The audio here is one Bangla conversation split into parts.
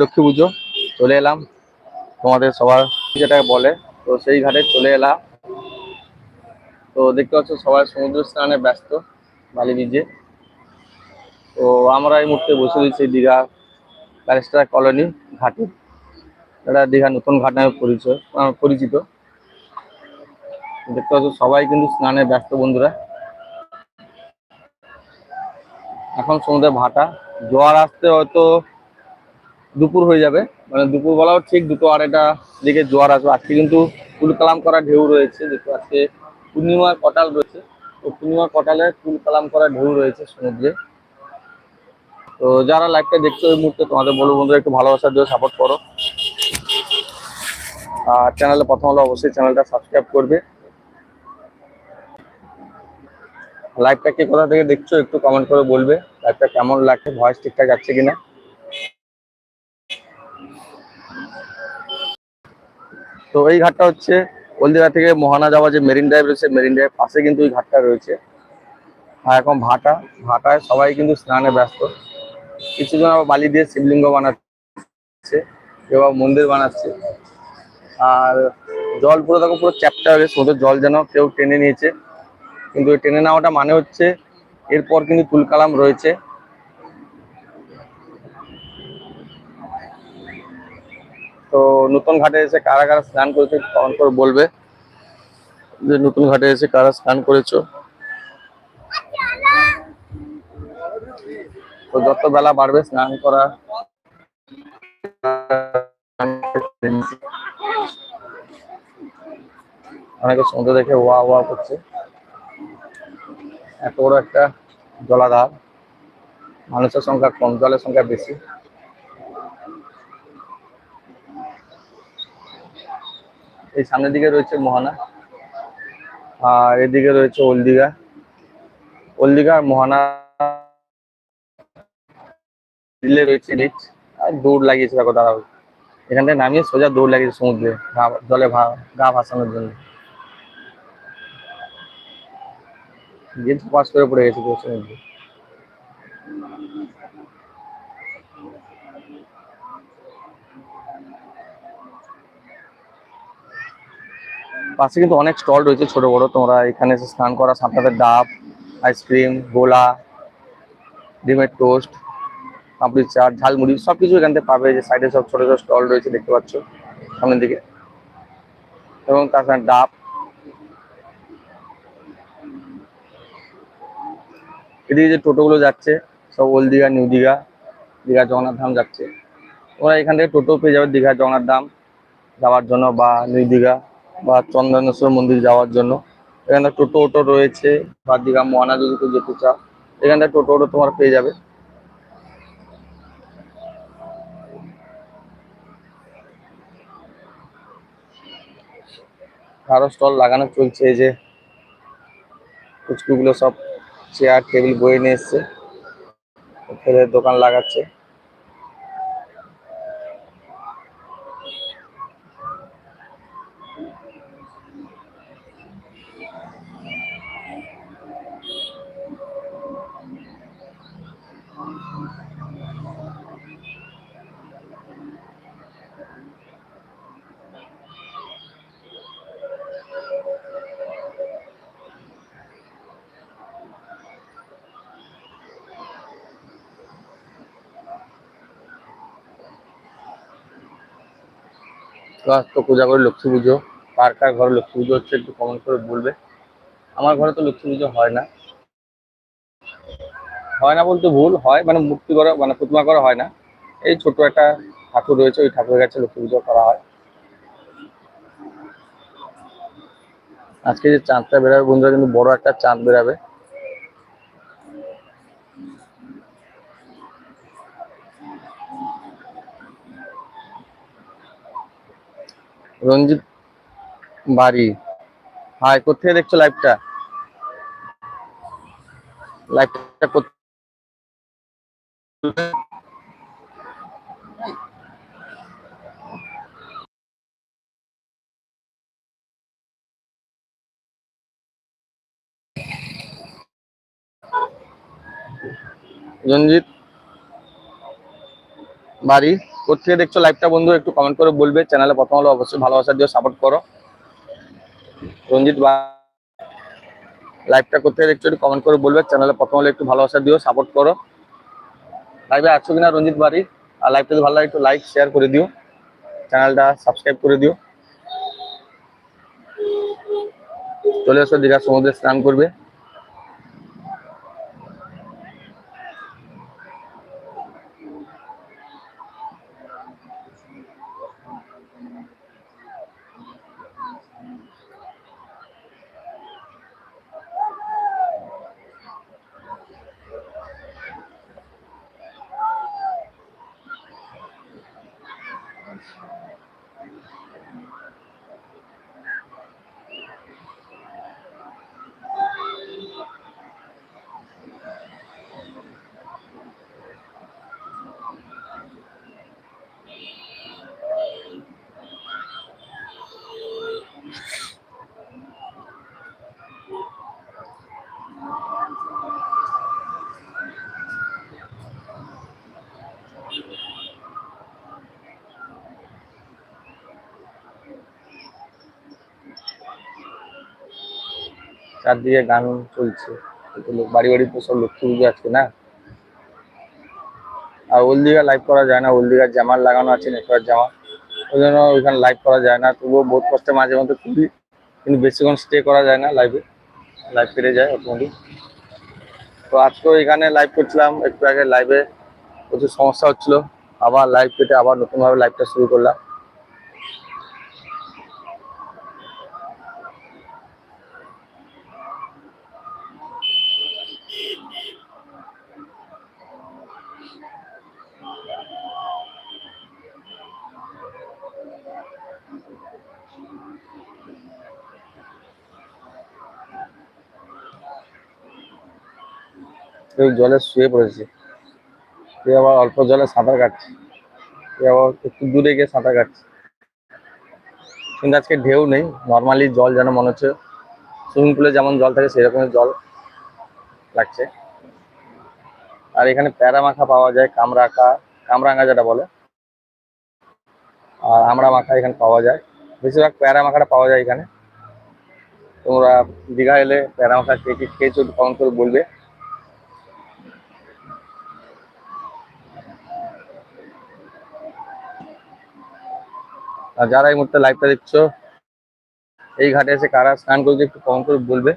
লক্ষ্মী পুজো, চলে এলাম তোমাদের সবার যেটা বলে। তো সেই ঘাটে চলে এলাম। তো দেখতে পাচ্ছ সবাই সমুদ্র স্নানে ব্যস্ত, বালি বিজে তো আমরা এই মুহূর্তে বসে দিচ্ছি দীঘা ব্যারিস্টার কলোনি ঘাটে। এটা দীঘা নতুন ঘাট নামে পরিচয় পরিচিত। দেখতে পাচ্ছ সবাই কিন্তু স্নানে ব্যস্ত বন্ধুরা। এখন সমুদ্রে ভাটা, জোয়ার আসতে হয়তো দুপুর হয়ে যাবে। মানে দুপুর বলাও ঠিক দুটো আড়াইটা দিকে জোয়ার আসবে। আজকে কিন্তু কুল কালাম করা ঢেউ রয়েছে দেখতে আজকে পূর্ণিমার কটাল রয়েছে। তো পূর্ণিমার কটালে কুল কালাম করা ঢেউ রয়েছে সমুদ্রে। তো যারা লাইভটা দেখছ ওই মুহূর্তে, তোমাদের বলব বন্ধুরা, একটু ভালোবাসার দিয়ে সাপোর্ট করো। আর চ্যানেলে প্রথম হলে অবশ্যই চ্যানেলটা সাবস্ক্রাইব করবে। লাইভটা কে কোথা থেকে দেখছ একটু কমেন্ট করে বলবে। লাইভটা কেমন লাগছে? ভয়েস ঠিকঠাক যাচ্ছে কিনা? তো এই ঘাটটা হচ্ছে হলদিয়া থেকে মোহানা যাওয়া যে মেরিন ড্রাইভ রয়েছে, মেরিন ড্রাইভ পাশে কিন্তু এই ঘাটটা রয়েছে। আর এখন ভাটা, ভাটায় সবাই কিন্তু স্নানে ব্যস্ত। কিছুজন আবার বালি দিয়ে শিবলিঙ্গ বানাচ্ছে, কেউ আবার মন্দির বানাচ্ছে। আর জল পুরো দেখো, পুরো চ্যাপ্টা হয়ে ওদের জল যেন কেউ টেনে নিয়েছে। কিন্তু টেনে নেওয়াটা মানে হচ্ছে, এরপর কিন্তু তুলকালাম রয়েছে। তো নতুন ঘাটে এসে কারা কারা স্নান করেছে কমেন্ট করে বলবে। যে নতুন ঘাটে এসে কারা স্নান করেছ? তো যত বেলা বাড়বে স্নান করা। অনেকে সমুদ্র দেখে ওয়া ওয়া করছে। এত বড় একটা জলাধার। মানুষের সংখ্যা কম, জলের সংখ্যা বেশি। এই সামনের দিকে রয়েছে মোহনা, আর এদিকে রয়েছে ওলদিঘা। ওলদিঘা আর মোহনা দিল্লে রয়েছে রিচ আর দৌড় লাগিয়েছে, দেখো দাদা এখান থেকে নামিয়ে সোজা দৌড় লাগিয়েছে সমুদ্রে জলে গা ভাসানোর জন্য। গিয়ে পাস করে পড়ে গেছে সমুদ্রে। পাশে কিন্তু অনেক স্টল রয়েছে ছোট বড়। তোমরা এখানে এসে স্নান করা সাঁতারের ডাব, আইসক্রিম, গোলা, ডিমের টোস্ট, পাপড়ি চাট, ঝালমুড়ি সব কিছু এখান থেকে পাবে। যে সাইডে সব ছোট ছোট স্টল রয়েছে, দেখতে পাচ্ছ সামনের দিকে। এবং তাছাড়া ডাব। এদিকে যে টোটোগুলো যাচ্ছে, সব ওল্ড দীঘা, নিউ দীঘা দীঘা জগন্নাথ ধাম যাচ্ছে। ওরা এখান থেকে টোটো পেয়ে যাবে দীঘা জগন্নাথ ধাম যাওয়ার জন্য বা নিউ দীঘা। বা চন্দনেশ্বর মন্দির যাওয়ার জন্য। এখানে টোটো অটো রয়েছে বা দীঘা মোয়ানা যদি কেউ যেতে চাও এখান থেকে টোটো অটো তোমার পেয়ে যাবে। আরও স্টল লাগানো চলছে, এই যে ফুচকুগুলো সব চেয়ার টেবিল বয়ে নিয়ে এসছে। দোকান লাগাচ্ছে। তো করে লক্ষ্মী পুজো, কার কার ঘরে লক্ষ্মী পুজো হচ্ছে একটু কমেন্ট করে বলবে। আমার ঘরে তো লক্ষ্মী পুজো হয় না। হয় না বলতে ভুল, হয় মানে মূর্তি করা মানে প্রতিমা করা হয় না। এই ছোট একটা ঠাকুর রয়েছে, ওই ঠাকুরের কাছে লক্ষ্মী পুজো করা হয়। আজকে যে চাঁদটা বেরাবে, বন্ধুরা কিন্তু বড় একটা চাঁদ বেরাবে। রঞ্জিত বাড়ি। হাই কোথায় দেখছ লাইভটা লাইভটা রঞ্জিত বাড়ি। কোথেকে দেখছ লাইভটা বন্ধু, একটু কমেন্ট করে বলবে চ্যানেলে প্রথম হলো, অবশ্যই ভালোবাসা দিও সাপোর্ট করো। রঞ্জিত বা লাইভটা কোথেকে দেখছ, একটু কমেন্ট করে বলবে চ্যানেলে প্রথম হলে, একটু ভালোবাসা দিও সাপোর্ট করো। লাইভে আছো কিনা রঞ্জিত বাড়ি, আর লাইভটা যদি ভালো লাগে, একটু লাইক শেয়ার করে দিও। চ্যানেলটা সাবস্ক্রাইব করে দিও। চলে এসো দীঘা সমুদ্রে, স্নান করবে। চারদিকে গান চলছে। বাড়ি বাড়ি তো সব লক্ষ্মী পুজো আছে না? আর ওল্ড দীঘা লাইভ করা যায় না ওল্ড দীঘার জামার লাগানো আছে, নেটওয়ার্ক জামা ওই জন্য ওইখানে লাইভ করা যায় না। তবুও বহুত কষ্টে মাঝে মধ্যে করি কিন্তু বেশিক্ষণ স্টে করা যায় না লাইভে লাইভ ফিরে যায় অটোমেটিক তো আজকেও এখানে লাইভ করছিলাম, একটু আগে লাইভে প্রচুর সমস্যা হচ্ছিল। আবার লাইভ কেটে আবার নতুনভাবে লাইভটা শুরু করলাম। কেউ জলে শুয়ে পড়েছে। কেউ আবার অল্প জলে সাঁতার কাটছে। কেউ আবার একটু দূরে গিয়ে সাঁতার কাটছে। কিন্তু আজকে ঢেউ নেই। নর্মালি জল যেন মনে হচ্ছে সুইমিং পুলে যেমন জল থাকে সেরকমই জল লাগছে। আর এখানে প্যারা মাখা পাওয়া যায়, কামরাকা, কামরাঙ্গা যেটা বলে। আর আমড়া মাখা এখানে পাওয়া যায়। বেশিরভাগ প্যারা মাখাটা পাওয়া যায় এখানে। তোমরা দীঘা এলে প্যারা মাখা কে কি খেয়েছো কমেন্ট করে বলবে আর যারা এই মুহূর্তে লাইভটা দেখছ, এই ঘাটে এসে কারা স্নান করেছে একটু কম করে বলবে।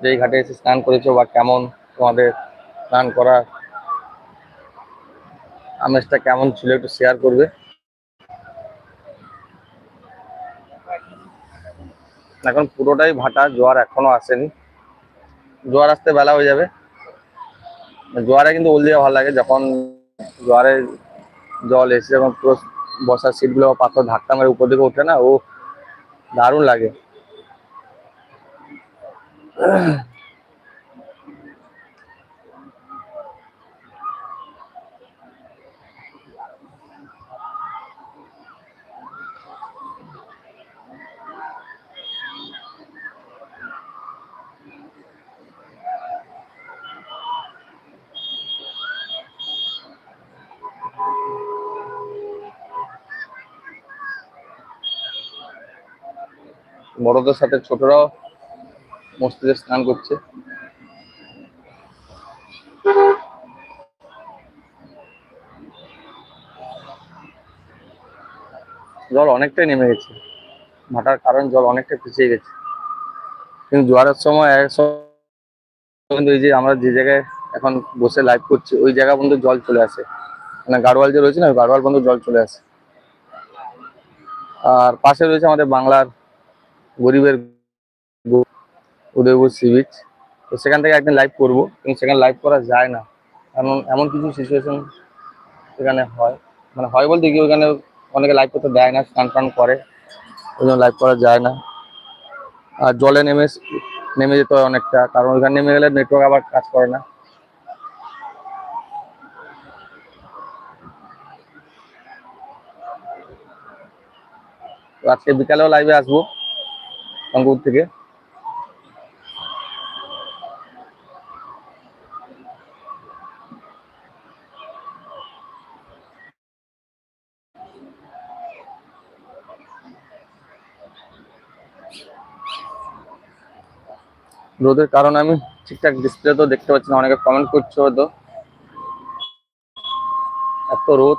যে এই ঘাটে এসে স্নান করেছ বা কেমন তোমাদের স্নান করা আমেজটা কেমন ছিল একটু শেয়ার করবে। এখন পুরোটাই ভাটা, জোয়ার এখনও আসেনি। জোয়ার আসতে বেলা হয়ে যাবে। জোয়ারে কিন্তু ওল দিয়ে ভালো লাগে, যখন জোয়ারে জল এসে যখন পুরো বসার সিটগুলো পাথর ধাক্কা মেরে উপর দিকে ওঠে না ও দারুণ লাগে। বড়দের সাথে ছোটরাও মস্তিতে স্নান করছে। জল অনেকটাই নেমে গেছে। ভাটার কারণ জল অনেকটা পিছিয়ে গেছে। কিন্তু জোয়ারের সময় এক কিন্তু এই যে আমরা যে জায়গায় এখন বসে লাইভ করছি, ওই জায়গা পর্যন্ত জল চলে আসে। মানে গাড়োয়াল যে রয়েছে না, ওই গাড়োয়াল পর্যন্ত জল চলে আসে। আর পাশে রয়েছে আমাদের বাংলার গরিবের উদয়পুর সি বিচ তো সেখান থেকে একদিন লাইভ করব, কিন্তু সেখানে লাইভ করা যায় না। কারণ এমন কিছু সিচুয়েশন সেখানে হয়। মানে হয় বলতে কি, ওখানে অনেকে লাইভ করতে দেয় না, স্নান টান করে। ওই জন্য লাইভ করা যায় না। আর জলে নেমে নেমে যেতে হয় অনেকটা। কারণ ওইখানে নেমে গেলে নেটওয়ার্ক আবার কাজ করে না। আজকে বিকালেও লাইভে আসব। আঙ্গুর থেকে। রোদের কারণে আমি ঠিকঠাক ডিসপ্লে তো দেখতে পাচ্ছি না, অনেকে কমেন্ট করছে হয়তো। এত রোদ।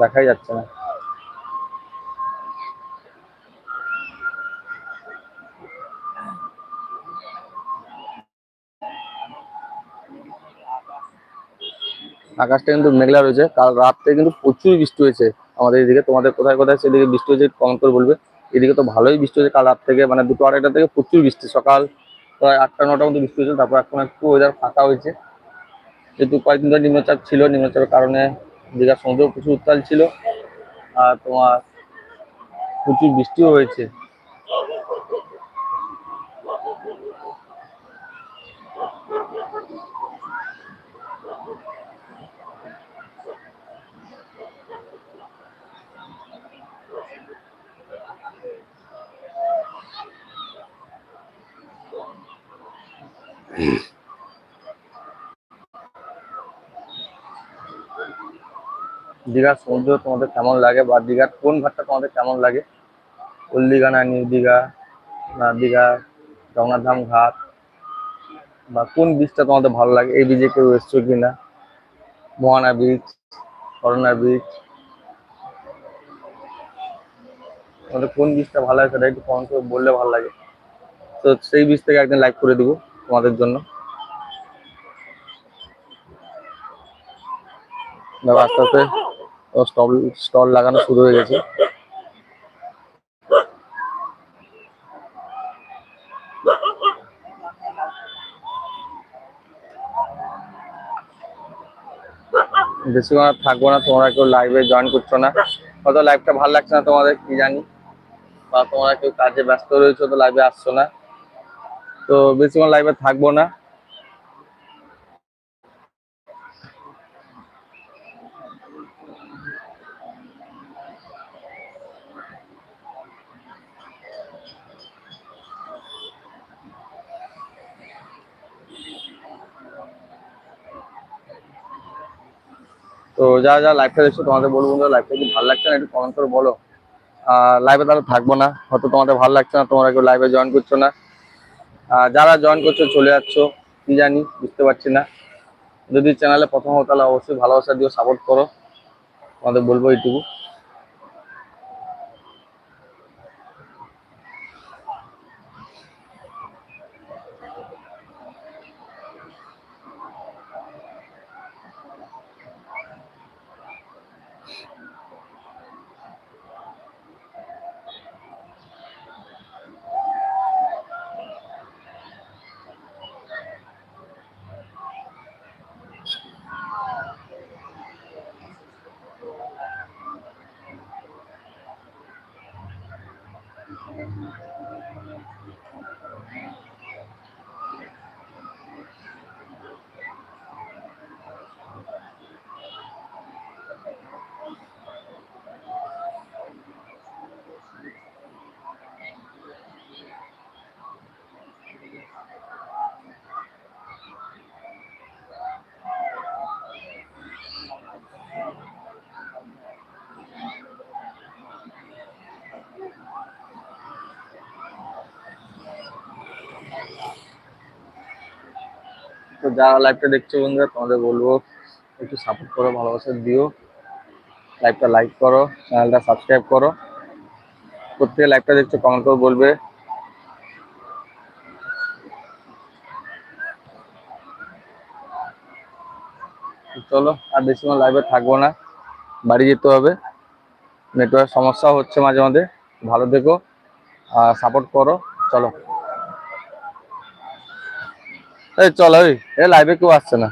দেখাই যাচ্ছে না। আকাশটা কিন্তু মেঘলা রয়েছে। কাল রাত থেকে কিন্তু প্রচুর বৃষ্টি হয়েছে আমাদের এদিকে। তোমাদের কোথায় কোথায় সেদিকে বৃষ্টি হয়েছে কমেন্ট করে বলবে। এদিকে তো ভালোই বৃষ্টি হয়েছে কাল রাত থেকে মানে দুটো আড়াইটা থেকে প্রচুর বৃষ্টি। সকাল প্রায় আটটা, নটা মতো বৃষ্টি হয়েছে। তারপর এখন একটু ওয়েদার ফাঁকা হয়েছে। যেহেতু কয়েকদিন ধরে নিম্নচাপ ছিল, নিম্নচাপের কারণে দীঘার সমুদ্র প্রচুর উত্তাল ছিল। আর তোমার প্রচুর বৃষ্টিও হয়েছে। দীঘার সমুদ্র তোমাদের কেমন লাগে বা দীঘার কোন ঘাটটা তোমাদের কেমন লাগে? ওল্ড না নিউ দীঘা না দীঘা জগন্নাথ ধাম ঘাট, বা কোন বীজটা তোমাদের ভালো লাগে? এই বীজে কেউ এসছো কিনা? মোহানা বীচ করোনা বীচ তোমাদের কোন বীজটা ভালো লাগে সেটা একটু কমেন্ট করে বললে ভালো লাগে। তো সেই বীজ থেকে একদিন লাইক করে দিব। তোমাদের জন্য। আস্তে আস্তে স্টল স্টল লাগানো শুরু হয়ে গেছে। বেশিক্ষণ আর থাকব না, তোমরা কেউ লাইভে জয়েন করছ না। হয়তো লাইভটা ভালো লাগছে না তোমাদের, কি জানি। বা তোমরা কেউ কাজে ব্যস্ত রয়েছো, তো লাইভে আসছো না। তো বেশিক্ষণ লাইভে থাকব না। তো যা যা লাইভটা দেখছ, তোমাদের বলব বন্ধুরা লাইভটা কি ভালো লাগছে না, একটু কমেন্ট করে বলো। আর লাইভে তাহলে থাকব না। হয়তো তোমাদের ভালো লাগছে না, তোমরা কেউ লাইভে জয়েন করছ না। যারা জয়েন করছ, চলে যাচ্ছ, কি জানি, বুঝতে পারছি না। যদি চ্যানেলে প্রথম হো তাহলে অবশ্যই ভালোবাসা দিও সাপোর্ট করো। আমাদের বলব এইটুকু। যারা লাইভটা দেখছ বন্ধুরা, তোমাদের বলব একটু সাপোর্ট করো, ভালোবাসা দিও। লাইভটা লাইক করো চ্যানেলটা সাবস্ক্রাইব করো। প্রত্যেকে লাইভটা দেখছ কমেন্ট করে বলবে। চলো, আর বেশিক্ষণ লাইভে থাকব না। বাড়ি যেতে হবে। নেটওয়ার্ক সমস্যা হচ্ছে মাঝে মাঝে ভালো দেখো আর সাপোর্ট করো। চলো। এই চলো ওই এ লাইভে কেউ আসছে না।